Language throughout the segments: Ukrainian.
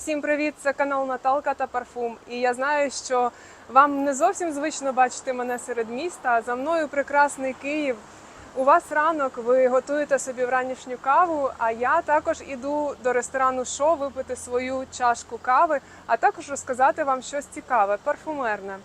Всім привіт! Це канал Наталка та Парфум. І я знаю, що вам не зовсім звично бачити мене серед міста. За мною прекрасний Київ. У вас ранок, ви готуєте собі вранішню каву. А я також іду до ресторану Шо випити свою чашку кави, а також розказати вам щось цікаве, парфумерне.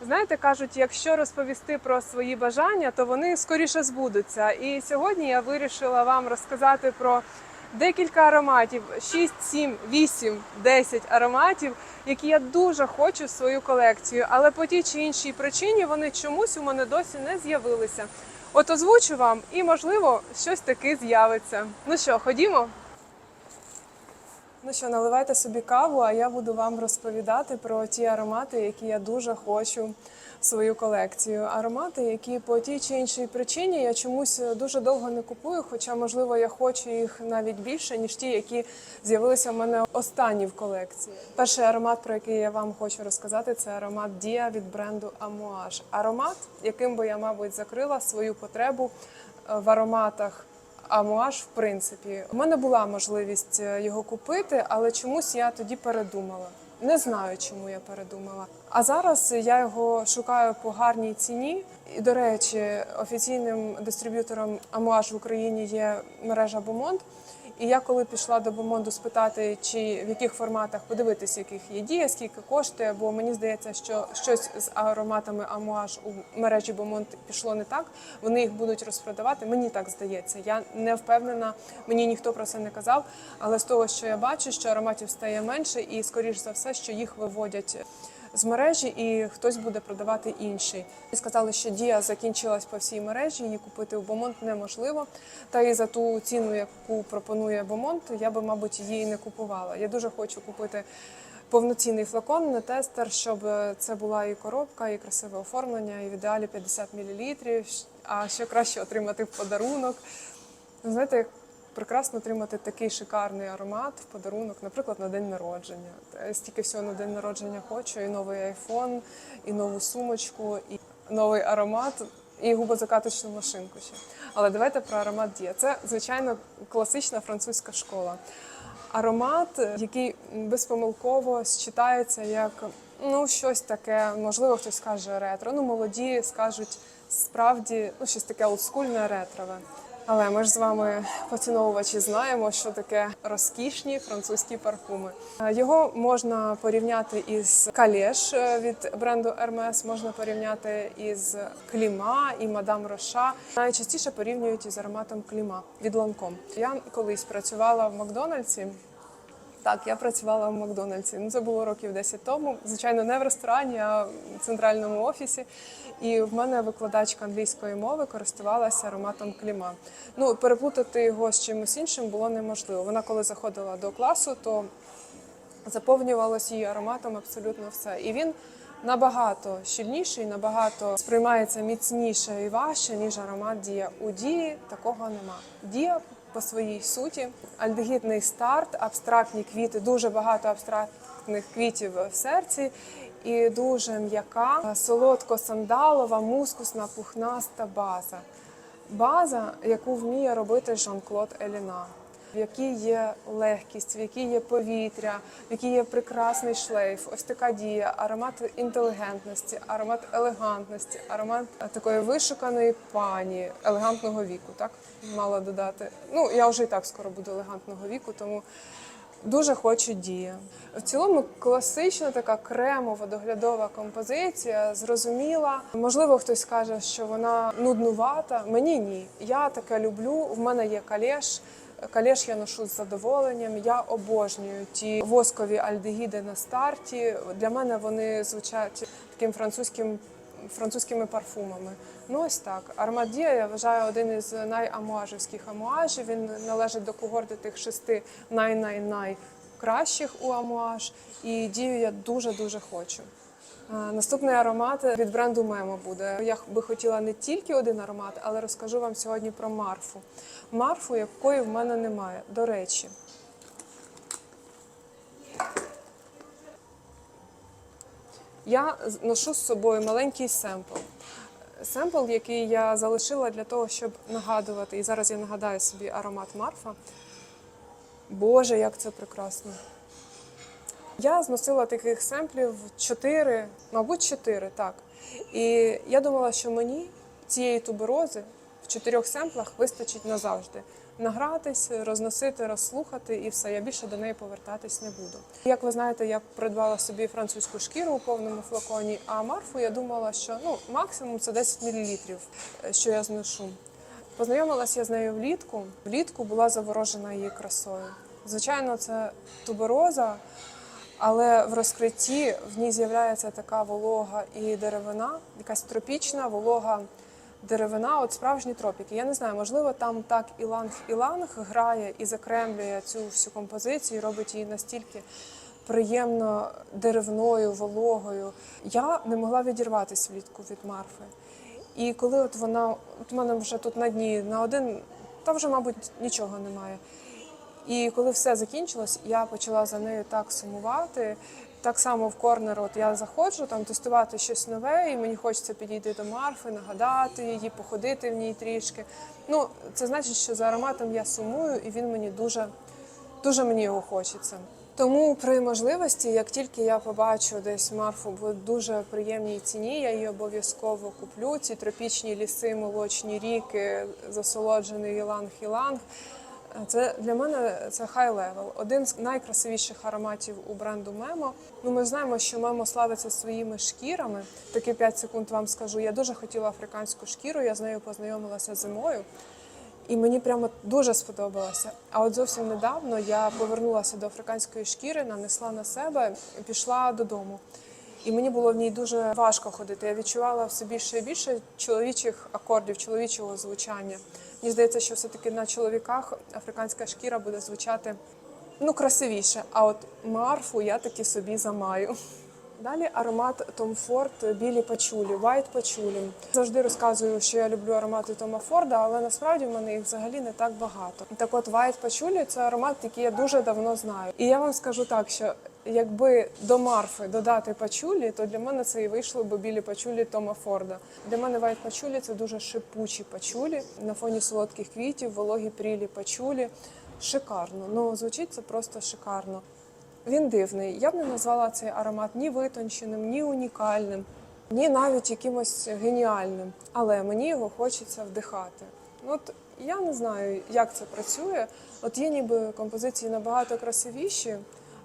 Знаєте, кажуть, якщо розповісти про свої бажання, то вони скоріше збудуться. І сьогодні я вирішила вам розказати про декілька ароматів: 6, 7, 8, 10 ароматів, які я дуже хочу в свою колекцію, але по тій чи іншій причині вони чомусь у мене досі не з'явилися. От озвучу вам, і можливо щось таки з'явиться. Ну що, ходімо? Ну що, наливайте собі каву, а я буду вам розповідати про ті аромати, які я дуже хочу свою колекцію. Аромати, які по тій чи іншій причині я чомусь дуже довго не купую, хоча, можливо, я хочу їх навіть більше, ніж ті, які з'явилися в мене останні в колекції. Перший аромат, про який я вам хочу розказати, це аромат Дія від бренду Amouage. Аромат, яким би я, мабуть, закрила свою потребу е, в ароматах. Амуаж, в принципі, у мене була можливість е, його купити, але чомусь я тоді передумала. Не знаю, чому я передумала. А зараз я його шукаю по гарній ціні. І, до речі, офіційним дистриб'ютором Амуаж в Україні є мережа Бомонд. І я коли пішла до Бомонду спитати, чи в яких форматах подивитися, яких є дія, скільки коштує, бо мені здається, що щось з ароматами Амуаж у мережі Бомонд пішло не так. Вони їх будуть розпродавати. Мені так здається. Я не впевнена, мені ніхто про це не казав. Але з того, що я бачу, що ароматів стає менше, і скоріш за все, що їх виводять з мережі, і хтось буде продавати інший. І сказали, що дія закінчилась по всій мережі, її купити у Бомонт неможливо. Та і за ту ціну, яку пропонує Бомонт, я би, мабуть, її не купувала. Я дуже хочу купити. Повноцінний флакон на тестер, щоб це була і коробка, і красиве оформлення, і в ідеалі 50 мл, а ще краще отримати в подарунок. Знаєте, прекрасно отримати такий шикарний аромат в подарунок, наприклад, на день народження. Стільки всього на день народження хочу, і новий айфон, і нову сумочку, і новий аромат, і губозакаточну машинку ще. Але давайте про аромат Дія. Це, звичайно, класична французька школа. Аромат, який безпомилково считається як ну щось таке, можливо, хтось скаже ретро. Ну, молоді скажуть справді ну, щось таке олдскульне ретрове. Але ми ж з вами поціновувачі знаємо, що таке розкішні французькі парфуми. Е, Його можна порівняти із Калеш е, від бренду Hermes, можна порівняти із Кліма і Мадам Роша. Найчастіше порівнюють із ароматом Кліма від Ланком. Я колись працювала в Макдональдсі. Так, я працювала в Макдональдсі. Ну, це було років 10 тому. Звичайно, не в ресторані, а в центральному офісі. І в мене викладачка англійської мови користувалася ароматом кліма. Ну, переплутати його з чимось іншим було неможливо. Вона, коли заходила до класу, то заповнювалось її ароматом абсолютно все. І він набагато щільніший, набагато сприймається міцніше і важче, ніж аромат Дія. У Дії такого нема. Дія по своїй суті, альдегідний старт, абстрактні квіти, дуже багато абстрактних квітів в серці. І дуже м'яка, солодко-сандалова, мускусна, пухнаста база. База, яку вміє робити Жан-Клод Еліна, в якій є легкість, в якій є повітря, в якій є прекрасний шлейф. Ось така дія, аромат інтелігентності, аромат елегантності, аромат такої вишуканої пані елегантного віку. Так мала додати. Ну я вже і так скоро буду елегантного віку, тому. Дуже хочу дія. В цілому класична така кремова доглядова композиція, зрозуміла. Можливо, хтось скаже, що вона нуднувата. Мені ні. Я таке люблю. В мене є калеш. Калеш я ношу з задоволенням. Я обожнюю ті воскові альдегіди на старті. Для мене вони звучать таким французьким французькими парфумами. Ну ось так. Аромат Дія я вважаю один із найамуажівських амуажів. Він належить до когорти тих шести най-най-най кращих у амуаж. І дію я дуже дуже хочу. Наступний аромат від бренду Мемо буде. Я би хотіла не тільки один аромат, але розкажу вам сьогодні про марфу. Марфу, якої в мене немає. До речі, я ношу з собою маленький семпл. Семпл, який я залишила для того, щоб нагадувати. І зараз я нагадаю собі аромат Марфа. Боже, як це прекрасно! Я зносила таких семплів 4, мабуть, 4, так. І я думала, що мені цієї туберози в чотирьох семплах вистачить назавжди. Награтись, розносити, розслухати і все. Я більше до неї повертатись не буду. Як ви знаєте, я придбала собі французьку шкіру у повному флаконі, а марфу я думала, що ну максимум це 10 мл, що я зношу. Познайомилася я з нею влітку. Влітку була заворожена її красою. Звичайно, це тубероза, але в розкритті в ній з'являється така волога і деревина, якась тропічна волога деревина, от справжні тропіки. Я не знаю, можливо, там так іланг-іланг грає і закремлює цю всю композицію, робить її настільки приємно деревною, вологою. Я не могла відірватися влітку від Марфи. І коли от вона, от у мене вже тут на дні на один, та вже, мабуть, нічого немає. І коли все закінчилось, я почала за нею так сумувати. Так само в корнер, от я заходжу там тестувати щось нове, і мені хочеться підійти до Марфи, нагадати її, походити в ній трішки. Ну, це значить, що за ароматом я сумую, і він мені дуже, дуже мені його хочеться. Тому при можливості, як тільки я побачу десь Марфу в дуже приємній ціні, я її обов'язково куплю. Ці тропічні ліси, молочні ріки, засолоджений іланг-іланг. Це для мене це хай левел. Один з найкрасивіших ароматів у бренду Мемо. Ну ми знаємо, що Мемо славиться своїми шкірами. Такі 5 секунд вам скажу. Я дуже хотіла африканську шкіру. Я з нею познайомилася зимою. І мені прямо дуже сподобалося. А от зовсім недавно я повернулася до африканської шкіри, нанесла на себе пішла додому. І мені було в ній дуже важко ходити. Я відчувала все більше і більше чоловічих акордів, чоловічого звучання. Мені здається, що все-таки на чоловіках африканська шкіра буде звучати ну, красивіше. А от марфу я таки собі замаю. Далі аромат Tom Ford білі пачулі, White пачулі. Завжди розказую, що я люблю аромати Тома Форда, але насправді в мене їх взагалі не так багато. Так от White пачулі це аромат, який я дуже давно знаю. І я вам скажу так, що якби до марфи додати пачулі, то для мене це і вийшло би білі пачулі Тома Форда. Для мене White пачулі це дуже шипучі пачулі на фоні солодких квітів, вологі прілі пачулі. Шикарно. Ну звучить це просто шикарно. Він дивний. Я б не назвала цей аромат ні витонченим, ні унікальним, ні навіть якимось геніальним. Але мені його хочеться вдихати. Ну, От я не знаю, як це працює. От є ніби композиції набагато красивіші,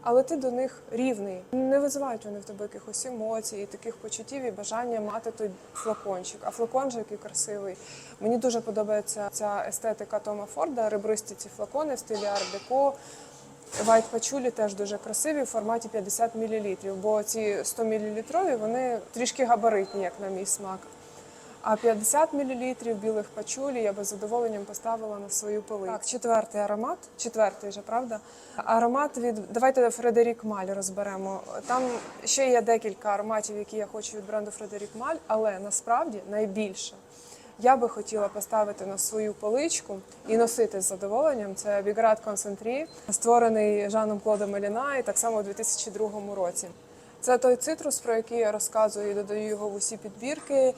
але ти до них рівний. Не визивають вони в тебе якихось емоцій, таких почуттів і бажання мати той флакончик. А флакон же який красивий. Мені дуже подобається ця естетика Тома Форда, ребристі ці флакони в стилі арт-деко. Вайт пачулі теж дуже красиві в форматі 50 мл, бо ці 100 мл вони трішки габаритні, як на мій смак. А 50 мл білих пачулі я би з задоволенням поставила на свою полицю. Так, четвертий аромат. Четвертий вже, правда? Аромат від давайте Фредерік Маль розберемо. Там ще є декілька ароматів, які я хочу від бренду Фредерік Маль, але насправді найбільше я би хотіла поставити на свою поличку і носити з задоволенням. Це Біград Концентрі, створений Жаном Клодом Еліна, і так само у 2002 році. Це той цитрус, про який я розказую і додаю його в усі підбірки.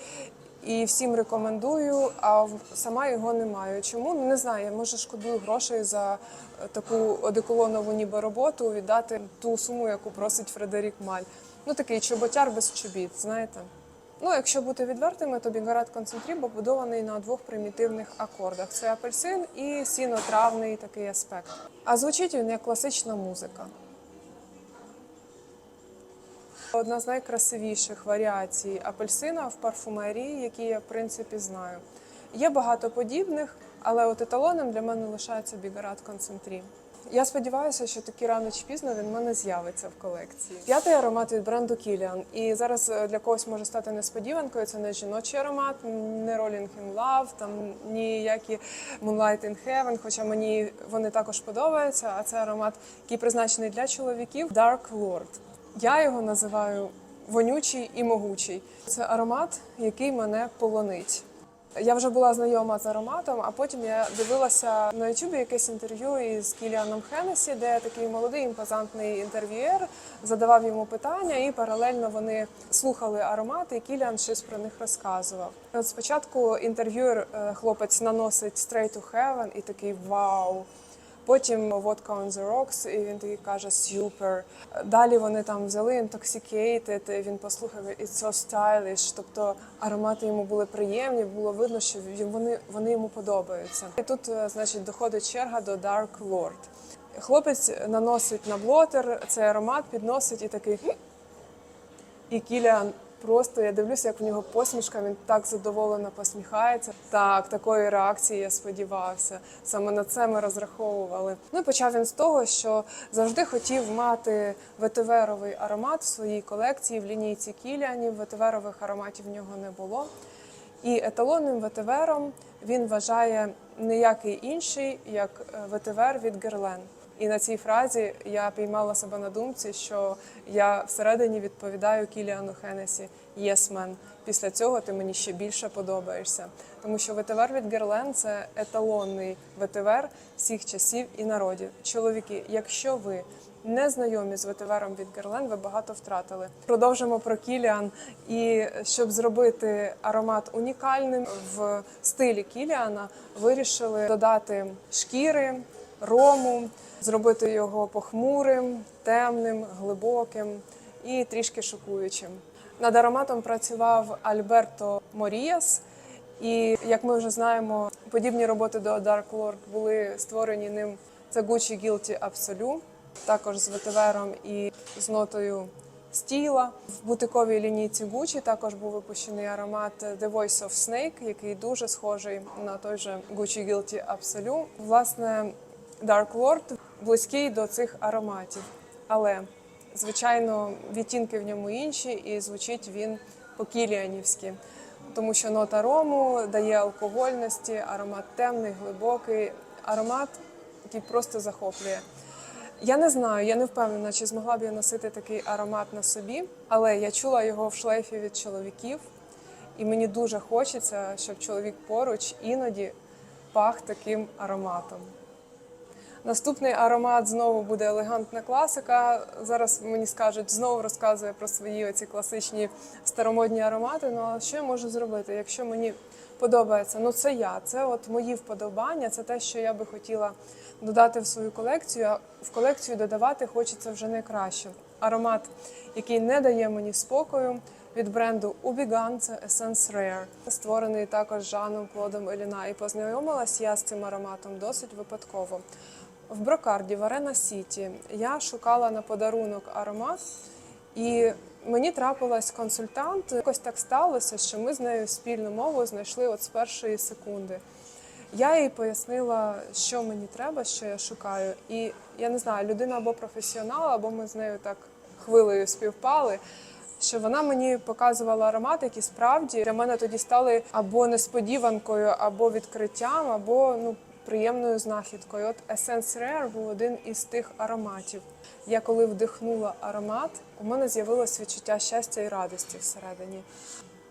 І всім рекомендую, а сама його не маю. Чому? Ну, Не знаю, я може шкодую грошей за е, таку одеколонову ніби роботу віддати ту суму, яку просить Фредерік Маль. Ну такий чоботяр без чобіт, знаєте. Ну, якщо бути відвертими, то Бігарат Концентрі побудований на двох примітивних акордах: це апельсин і сінотравний такий аспект. А звучить він як класична музика. Одна з найкрасивіших варіацій апельсина в парфумерії, які я в принципі знаю. Є багато подібних, але от еталоном для мене лишається Бігарат Концентрі. Я сподіваюся, що таки рано чи пізно він в мене з'явиться в колекції. П'ятий аромат від бренду Kilian. І зараз е, для когось може стати несподіванкою. Це не жіночий аромат, не Rolling in Love, там ніякі Moonlight in Heaven, хоча мені вони також подобаються. А це аромат, який призначений для чоловіків Dark Lord. Я його називаю вонючий і могучий. Це аромат, який мене полонить. Я вже була знайома з ароматом, а потім я дивилася на Ютубі якесь інтерв'ю із Кіліаном Хеннесі, де такий молодий імпозантний інтерв'юєр задавав йому питання, і паралельно вони слухали аромати, і Кіліан щось про них розказував. От спочатку інтерв'юер е, хлопець наносить Straight to Heaven і такий вау. Потім Vodka on the Rocks, і він такий каже Super. Далі вони там взяли Intoxicated, і він послухав It's so stylish. Тобто аромати йому були приємні, було видно, що вони, вони йому подобаються. І тут, е, значить, доходить черга до Dark Lord. Хлопець наносить на блотер цей аромат, підносить і такий. І Кіліан просто я дивлюся, як в нього посмішка. Він так задоволено посміхається. Так, такої реакції я сподівався. Саме на це ми розраховували. Ну і почав він з того, що завжди хотів мати ветиверовий аромат в своїй колекції в лінійці Кіліанів. Ветиверових ароматів в нього не було. І еталонним ветивером він вважає ніякий інший, як ВТВР ветивер від Герлен. І на цій фразі я піймала себе на думці, що я всередині відповідаю Кіліану Хенесі «Yes, man». Після цього ти мені ще більше подобаєшся. Тому що ветивер від Герлен це еталонний ветивер всіх часів і народів. Чоловіки, якщо ви не знайомі з ветивером від Герлен, ви багато втратили. Продовжимо про Кіліан. І щоб зробити аромат унікальним в стилі Кіліана, вирішили додати шкіри, рому, зробити його похмурим, темним, глибоким і трішки шокуючим. Над ароматом працював Альберто Моріас. І як ми вже знаємо, подібні роботи до Dark Lord були створені ним. Це Gucci Guilty Absolute, також з ветивером і з нотою стіла. В бутиковій лінійці Gucci також був випущений аромат The Voice of Snake, який дуже схожий на той же Gucci Guilty Absolute. Власне, Dark Lord близький до цих ароматів, але звичайно відтінки в ньому інші, і звучить він по-кіліанівськи. Тому що нота рому дає алкогольності, аромат темний, глибокий, аромат, який просто захоплює. Я не знаю, я не впевнена, чи змогла б я носити такий аромат на собі, але я чула його в шлейфі від чоловіків, і мені дуже хочеться, щоб чоловік поруч іноді пах таким ароматом. Наступний аромат знову буде елегантна класика. Зараз мені скажуть, знову розказує про свої оці класичні старомодні аромати. Ну а що я можу зробити? Якщо мені подобається, ну це я, це от мої вподобання, це те, що я би хотіла додати в свою колекцію. А в колекцію додавати хочеться вже найкраще. Аромат, який не дає мені спокою. Від бренду Ubigan, це Essence Rare, створений також Жаном Клодом Еліна. І познайомилась я з цим ароматом досить випадково. В Брокарді в Арена Сіті я шукала на подарунок аромат, і мені трапилась консультант. Якось так сталося, що ми з нею спільну мову знайшли от з першої секунди. Я їй пояснила, що мені треба, що я шукаю. І я не знаю, людина або професіонал, або ми з нею так хвилею співпали. Що вона мені показувала аромати, які справді для мене тоді стали або несподіванкою, або відкриттям, або ну приємною знахідкою. От Essence Rare був один із тих ароматів. Я коли вдихнула аромат, у мене з'явилось відчуття щастя і радості всередині.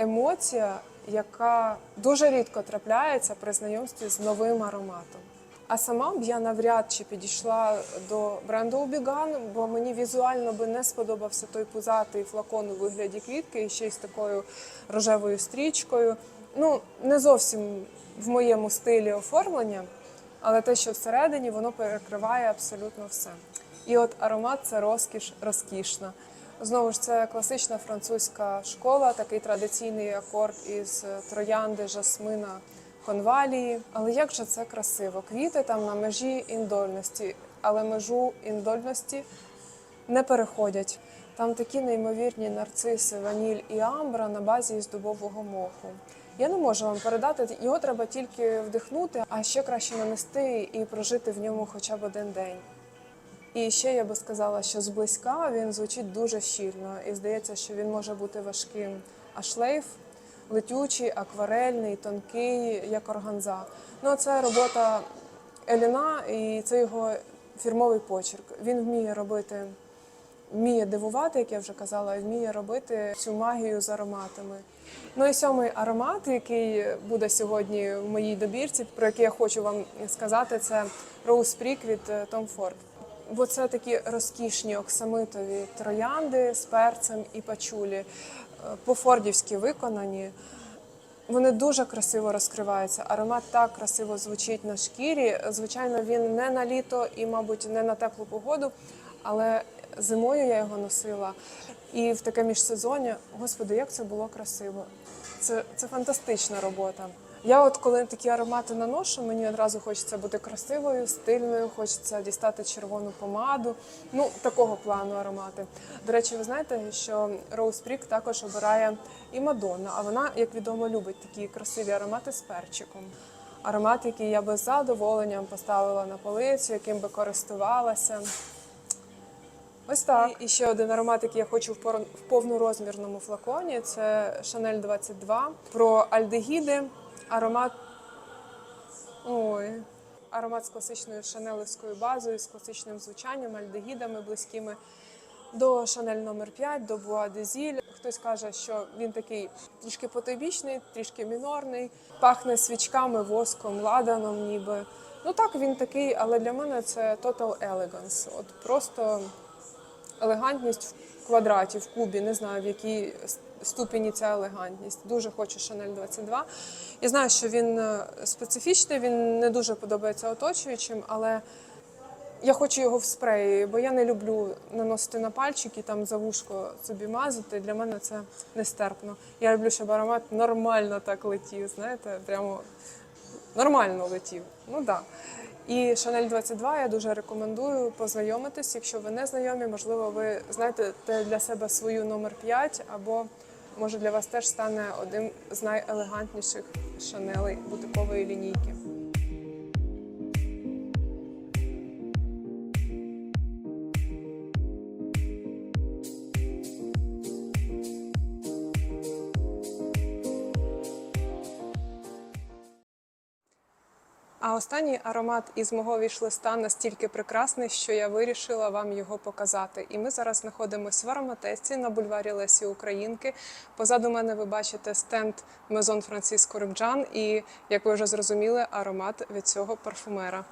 Емоція, яка дуже рідко трапляється при знайомстві з новим ароматом. А сама б я навряд чи підійшла до бренду Убіган, бо мені візуально би не сподобався той пузатий флакон у вигляді квітки і ще й з такою рожевою стрічкою. Ну, не зовсім в моєму стилі оформлення, але те, що всередині, воно перекриває абсолютно все. І от аромат це розкіш розкішна. Знову ж це класична французька школа, такий традиційний акорд із троянди, жасмина, конвалії. Але як же це красиво? Квіти там на межі індольності, але межу індольності не переходять. Там такі неймовірні нарциси, ваніль і амбра на базі із дубового моху. Я не можу вам передати, його треба тільки вдихнути, а ще краще нанести і прожити в ньому хоча б один день. І ще я би сказала, що зблизька він звучить дуже щільно, і здається, що він може бути важким. А шлейф летючий, акварельний, тонкий, як органза. Ну, це робота Еліна, і це його фірмовий почерк. Він вміє робити, вміє дивувати, як я вже казала, і вміє робити цю магію з ароматами. Ну і сьомий аромат, який буде сьогодні в моїй добірці, про який я хочу вам сказати, це Rose Prick від е, Tom Ford. Бо це такі розкішні оксамитові троянди з перцем і пачулі, е, по-фордівськи виконані. Вони дуже красиво розкриваються. Аромат так красиво звучить на шкірі. Звичайно, він не на літо і, мабуть, не на теплу погоду, але зимою я його носила. І в таке міжсезоння, господи, як це було красиво. Це, це фантастична робота. Я от коли такі аромати наношу, мені одразу хочеться бути красивою, стильною, хочеться дістати червону помаду. Ну, такого плану аромати. До речі, ви знаєте, що Rose Prick також обирає і Мадонна, а вона, як відомо, любить такі красиві аромати з перчиком. Аромат, який я би з задоволенням поставила на полицю, яким би користувалася. Ось так. І, ще один аромат, який я хочу в повнорозмірному флаконі, це Chanel 22. Про альдегіди. Аромат. Ой. Аромат з класичною шанелевською базою, з класичним звучанням, альдегідами близькими до Шанель номер 5 до Буа де Зіль. Хтось каже, що він такий трішки потойбічний, трішки мінорний, пахне свічками, воском, ладаном, ніби. Ну так, він такий, але для мене це total elegance. От просто елегантність в квадраті, в кубі, не знаю в якій ступені ця елегантність. Дуже хочу Chanel 22. Я знаю, що він е, специфічний, він не дуже подобається оточуючим, але я хочу його в спреї, бо я не люблю наносити на пальчики, там за вушко собі мазати. Для мене це нестерпно. Я люблю, щоб аромат нормально так летів, знаєте, прямо нормально летів. Ну. Да. І Chanel 22 я дуже рекомендую познайомитись. Якщо ви не знайомі, можливо, ви знаєте для себе свою номер 5, або може для вас теж стане одним з найелегантніших шанелей бутикової лінійки. Останній аромат із мого вішлиста настільки прекрасний, що я вирішила вам його показати. І ми зараз знаходимося в ароматесці на бульварі Лесі Українки. Позаду мене ви бачите стенд Мезон Франциско Рибджан. І, як ви вже зрозуміли, аромат від цього парфумера.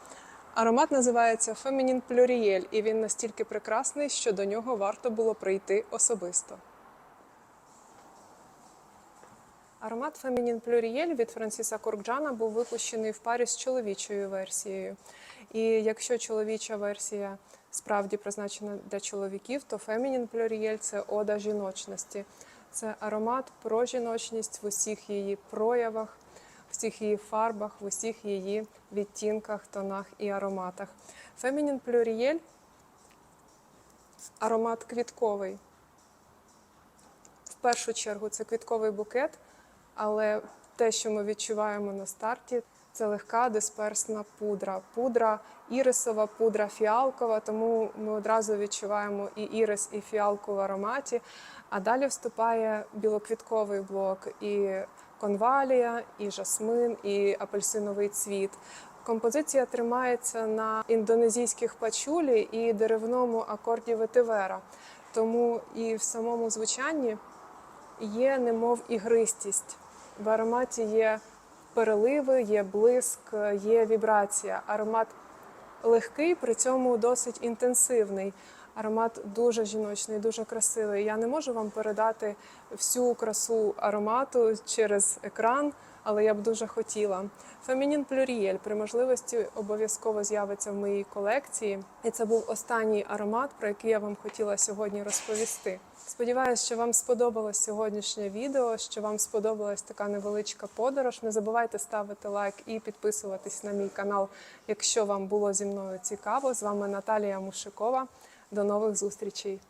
Аромат називається Feminine Pluriel, і він настільки прекрасний, що до нього варто було прийти особисто. Аромат Feminine Pluriel від Франсіса Коркджана був випущений в парі з чоловічою версією. І якщо чоловіча версія справді призначена для чоловіків, то Feminine Pluriel – це ода жіночності. Це аромат про жіночність в усіх її проявах, в всіх її фарбах, в усіх її відтінках, тонах і ароматах. Feminine Pluriel – аромат квітковий. В першу чергу це квітковий букет, але те, що ми відчуваємо на старті, це легка дисперсна пудра. Пудра ірисова, пудра фіалкова, тому ми одразу відчуваємо і ірис, і фіалку в ароматі. А далі вступає білоквітковий блок, і конвалія, і жасмин, і апельсиновий цвіт. Композиція тримається на індонезійських пачулі і деревному акорді ветивера. Тому і в самому звучанні є немов ігристість. В ароматі є переливи, є блиск, є вібрація. Аромат легкий, при цьому досить інтенсивний. Аромат дуже жіночний, дуже красивий. Я не можу вам передати всю красу аромату через екран, але я б дуже хотіла. Фемінін Плюрієль при можливості обов'язково з'явиться в моїй колекції. І це був останній аромат, про який я вам хотіла сьогодні розповісти. Сподіваюся, що вам сподобалось сьогоднішнє відео, що вам сподобалась така невеличка подорож. Не забувайте ставити лайк і підписуватись на мій канал, якщо вам було зі мною цікаво. З вами Наталія Мушикова. До нових зустрічей!